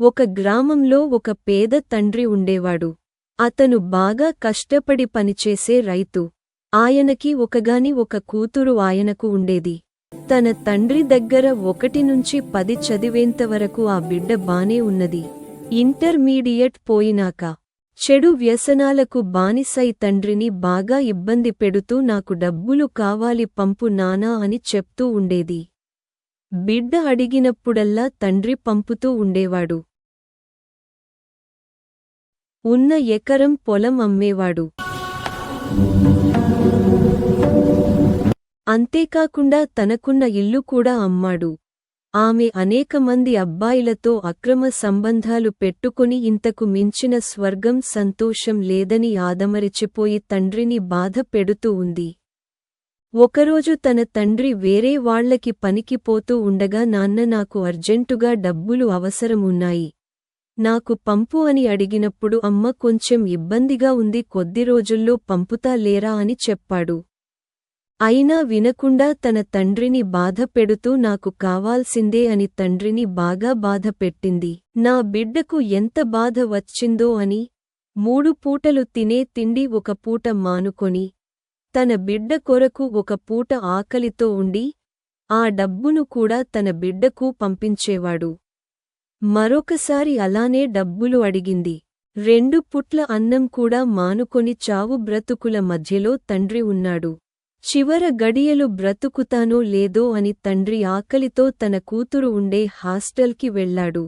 ఒక గ్రామంలో ఒక పేద తండ్రి ఉండేవాడు. అతను బాగా కష్టపడి పనిచేసే రైతు. ఆయనకి ఒకగాని ఒక కూతురు ఆయనకు ఉండేది. తన తండ్రి దగ్గర ఒకటి నుంచి పది చదివేంతవరకు ఆ బిడ్డ బానే ఉన్నది. ఇంటర్మీడియట్ పోయినాక చెడు వ్యసనాలకు బానిసై తండ్రిని బాగా ఇబ్బంది పెడుతూ నాకు డబ్బులు కావాలి పంపు నానా అని చెప్తూ ఉండేది. బిడ్డ అడిగినప్పుడల్లా తండ్రి పంపుతూ ఉండేవాడు. ఉన్న ఎకరం పొలం అమ్మేవాడు. అంతేకాకుండా తనకున్న ఇల్లు కూడా అమ్మాడు. ఆమె అనేకమంది అబ్బాయిలతో అక్రమ సంబంధాలు పెట్టుకుని ఇంతకు మించిన స్వర్గం సంతోషం లేదని ఆదమరిచిపోయి తండ్రిని బాధ పెడుతూ ఉంది. ఒకరోజు తన తండ్రి వేరే వాళ్ళకి పనికి పోతూ ఉండగా నాన్న నాకు అర్జెంటుగా డబ్బులు అవసరమున్నాయి. నాకు పంపు అని అడిగినప్పుడు అమ్మ కొంచెం ఇబ్బందిగా ఉంది కొద్ది రోజుల్లో పంపుతా లేరా అని చెప్పాడు. అయినా వినకుండా తన తండ్రిని బాధ పెడుతూ నాకు కావాల్సిందే అని తండ్రిని బాగా బాధ పెట్టింది. నా బిడ్డకు ఎంత బాధ వచ్చిందో అని మూడు పూటలు తినే తిండి ఒక పూట మానుకొని తన బిడ్డ కొరకు ఒక పూట ఆకలితో ఉండి ఆ డబ్బును కూడా తన బిడ్డకు పంపించేవాడు. మరొకసారి అలానే డబ్బులు అడిగింది. రెండు పుట్ల అన్నం కూడా మానుకొని చావు బ్రతుకుల మధ్యలో తండ్రి ఉన్నాడు. చివర గడియలు బ్రతుకుతానో లేదో అని తండ్రి ఆకలితో తన కూతురు ఉండే హాస్టల్కి వెళ్ళాడు